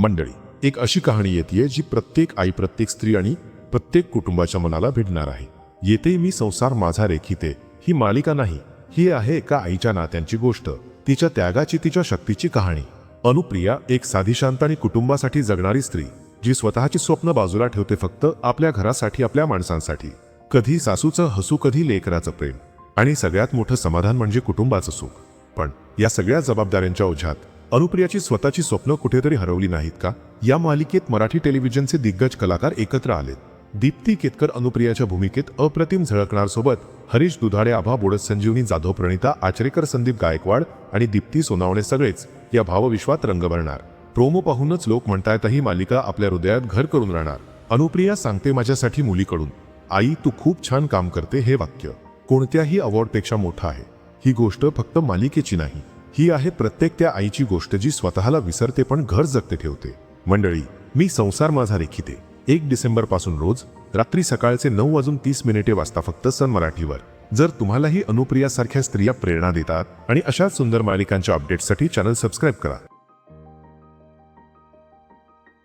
मंडळी एक अशी कहाणी येते जी प्रत्येक आई प्रत्येक स्त्री आणि प्रत्येक कुटुंबाच्या मनाला भिडणार आहे. येते मी संसार माझा रेखिते ही मालिका नाही ही आहे एका आईच्या नात्यांची गोष्ट तिच्या त्यागाची तिच्या शक्तीची कहाणी. अनुप्रिया एक साधी शांत आणि कुटुंबासाठी जगणारी स्त्री जी स्वतःची स्वप्न बाजूला ठेवते फक्त आपल्या घरासाठी आपल्या माणसांसाठी. कधी सासूचं हसू कधी लेकराचं प्रेम. आणि सगळ्यात मोठं समाधान म्हणजे कुटुंबाचं सुख. पण या सगळ्या जबाबदाऱ्यांच्या ओझ्यात अनुप्रियाची स्वतःची स्वप्न कुठेतरी हरवली नाहीत का? या मालिकेत मराठी टेलिव्हिजनचे दिग्गज कलाकार एकत्र आलेत. दीप्ती केतकर अनुप्रियाच्या भूमिकेत अप्रतिम झळकणार सोबत हरीश दुधाडे आभा बोडस संजीवनी जाधव प्रणिता आचरेकर संदीप गायकवाड आणि दीप्ती सोनावणे सगळेच या भावविश्वात रंग भरणार. प्रोमो पाहूनच लोक म्हणतायत ही मालिका आपल्या हृदयात घर करून राहणार. अनुप्रिया सांगते माझ्यासाठी मुलीकडून. आई तू खूप छान काम करते हे वाक्य. कोणत्याही अवॉर्डपेक्षा मोठं आहे. ही गोष्ट फक्त मालिकेची नाही. ही आहे प्रत्येक त्या आईची गोष्ट जी स्वतःला विसरते पण घर जगते ठेवते. मंडळी मी संसार माझा रेखिते. एक डिसेंबरपासून रोज रात्री सकाळचे नऊ वाजून तीस मिनिटे वाजता फक्त सन मराठीवर. जर तुम्हालाही अनुप्रिया सारख्या स्त्रिया प्रेरणा देतात आणि अशाच सुंदर मालिकांच्या अपडेटसाठी चॅनल सबस्क्राईब करा.